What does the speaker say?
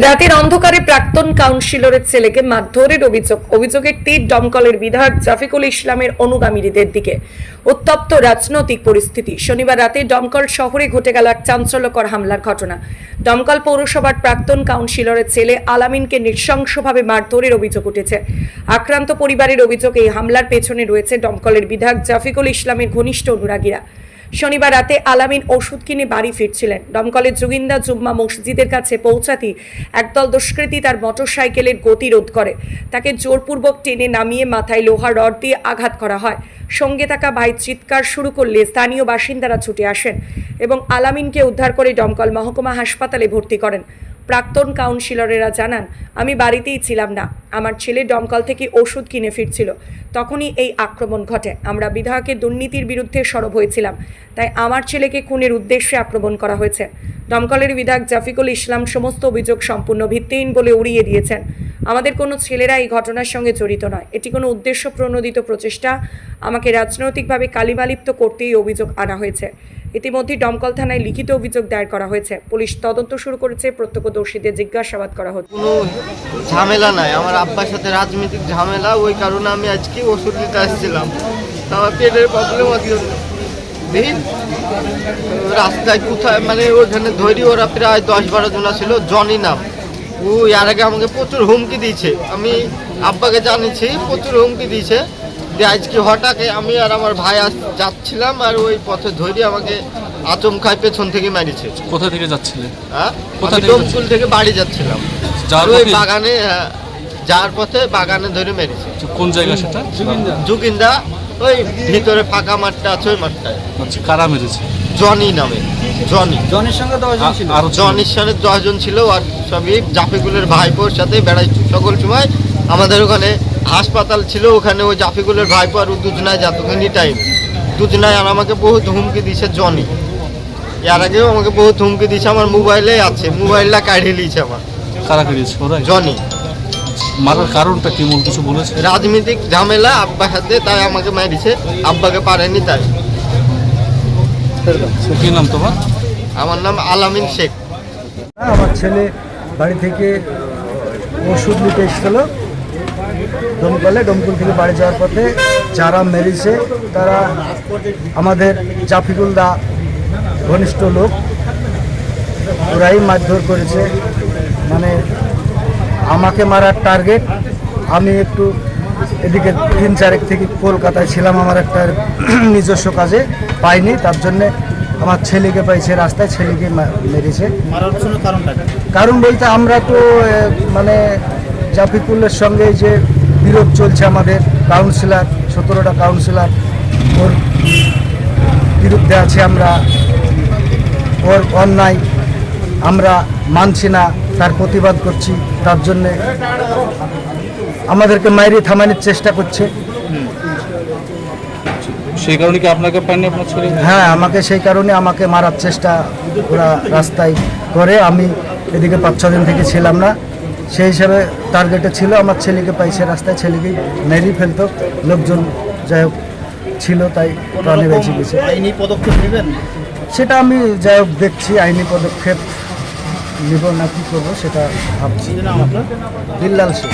রাতের অন্ধকারে প্রাক্তন কাউন্সিলরের ছেলেকে মারধরের অভিযোগ অভিযোগের তীর দমকলের বিধায়ক জাফিকুল ইসলামের অনুগামীদের দিকে। উত্তপ্ত রাজনৈতিক পরিস্থিতি। শনিবার রাতে দমকল শহরে ঘটে গেল এক চাঞ্চল্যকর হামলার ঘটনা। দমকল পৌরসভার প্রাক্তন কাউন্সিলরের ছেলে আলামিনকে নৃশংসভাবে মারধরের অভিযোগ উঠেছে। আক্রান্ত পরিবারের অভিযোগ, এই হামলার পেছনে রয়েছে দমকলের বিধায়ক জাফিকুল ইসলামের ঘনিষ্ঠ অনুরাগীরা। শনিবার রাতে আলামিন ওষুধ কিনে বাড়ি ফিরছিলেন। দমকলের যোগিন্দা জুম্মা মসজিদের কাছে পৌঁছাতেই একদল দুষ্কৃতী তার মোটরসাইকেলের গতি রোধ করে। তাকে জোরপূর্বক টেনে নামিয়ে মাথায় লোহার রড দিয়ে আঘাত করা হয়। সঙ্গে থাকা ভাই চিৎকার শুরু করলে স্থানীয় বাসিন্দারা ছুটে আসেন এবং আলামিনকে উদ্ধার করে দমকল মহকুমা হাসপাতালে ভর্তি করেন। প্রাক্তন কাউন্সিলরেরা জানান, আমি বাড়িতেই ছিলাম না। আমার ছেলে দমকল থেকে ওষুধ কিনে ফিরছিল। তখনই এই আক্রমণ ঘটে। আমরা বিধায়কের দুর্নীতির বিরুদ্ধে সরব হয়েছিলাম। তাই আমার ছেলেকে খুনের উদ্দেশ্যে আক্রমণ করা হয়েছে। দমকলের বিধায়ক জাফিকুল ইসলাম সমস্ত অভিযোগ সম্পূর্ণ ভিত্তিহীন বলে উড়িয়ে দিয়েছেন। আমাদের কোনো ছেলেরা এই ঘটনার সঙ্গে জড়িত নয়। এটি কোনো উদ্দেশ্য প্রণোদিত প্রচেষ্টা। আমাকে রাজনৈতিকভাবে কালিমালিপ্ত করতেই অভিযোগ আনা হয়েছে। ইতিমধ্যে দমকল থানায় লিখিত অভিযোগ দায়ের করা হয়েছে। পুলিশ তদন্ত শুরু করেছে, প্রত্যক্ষদর্শীদের জিজ্ঞাসাবাদ করা হচ্ছে। কোনো ঝামেলা নাই। আমার আব্বার সাথে রাজনৈতিক ঝামেলা, ওই কারণে আমি আজকে ওষুধ নিতে আসছিলাম। আমার পেটের প্রবলেম রাস্তায় কোথায় মানে ওখানে ধরি ওরা প্রায় দশ বারো জন ছিল জনি নাম। ও, এর আগে আমাকে প্রচুর হুমকি দিয়েছে। আমি আব্বাকে জানিয়েছি, প্রচুর হুমকি দিয়েছে। যে আজকে হঠাৎ আমি আর আমার ভাই যাচ্ছিলাম আর ওই পথে ধরি আমাকে আচমকায় পেছন থেকে মারিছে। কোথা থেকে যাচ্ছিলে? হ্যাঁ? কোথা থেকে ডোমকুল থেকে বাড়ি যাচ্ছিলাম। যার ওই বাগানে হ্যাঁ, যার পথে বাগানে ধরে মেরেছে। কোন জায়গা সেটা? জুকিন্দা। ওই ভিতরে ফাঁকা মাঠটা আছে ওই মাঠটায়। আচ্ছা কারা মেরেছে? জনি নামে জনি। জনির সঙ্গে দশজন ছিল। আর জনির সাথে দশজন ছিল আর সবই জাফিকুলের ভাইপোর সাথে বেড়াই সকল সময় আমাদের ওখানে হাসপাতাল ছিল ওখানে ওই জাফিকুলের ভাইপো আর ও দুজনায় যেত এনি টাইম দুজনায় আর আমাকে বহুত হুমকি দিছে জনি। এর আগেও আমাকে বহুত হুমকি দিছে আমার মোবাইলে আছে মোবাইলটা কাঢ়িয়ে নিয়েছে আমার। কারা করিয়েছে ওরাই জনি। মারার কারণটা কি মূল কিছু বলেছে? রাজনৈতিক ঝামেলা আব্বার সাথে তাই আমাকে মেরেছে আব্বাকে পারেনি তাই। কি নাম তোমার? আমার নাম আলামিন শেখ। হ্যাঁ, আমার ছেলে বাড়ি থেকে ওষুধ নিতে এসেছিল। দমকলে দমকল থেকে বাড়ি যাওয়ার পথে যারা মেরেছে তারা আমাদের জাফিকুল দা ঘনিষ্ঠ লোক ওরাই মারধর করেছে মানে আমাকে মারার টার্গেট আমি একটু এদিকে তিন চারেক থেকে কলকাতায় ছিলাম আমার একটা নিজস্ব কাজে পাইনি তার জন্যে আমার ছেলেকে পাইছে রাস্তায় ছেলেকে মেরেছে? কারণ বলতে আমরা তো মানে জাফিকুলের সঙ্গে যে বিরোধ চলছে আমাদের কাউন্সিলর সতেরোটা কাউন্সিলার ওর বিরুদ্ধে আছে আমরা। ওর অন্যায় আমরা মানছি না তার প্রতিবাদ করছি তার জন্যে আমাদেরকে মাইরি থামানোর চেষ্টা করছে। সেই কারণে কি আপনাকে পাননি আপনার ছেলে? হ্যাঁ আমাকে সেই কারণে আমাকে মারার চেষ্টা ওরা রাস্তায় করে। আমি এদিকে পাঁচ ছ দিন থেকে ছিলাম না। সেই হিসাবে টার্গেটে ছিল আমার ছেলেকে পাইছে রাস্তায় ছেলেকে মেরি ফেলতো লোকজন যাই হোক ছিল তাই প্রাণে বেঁচে গেছে। আইনি পদক্ষেপ নেবেন? সেটা আমি যাই হোক দেখছি আইনি পদক্ষেপ নিব না কি করব সেটা ভাবছি। বিল্লাল সিং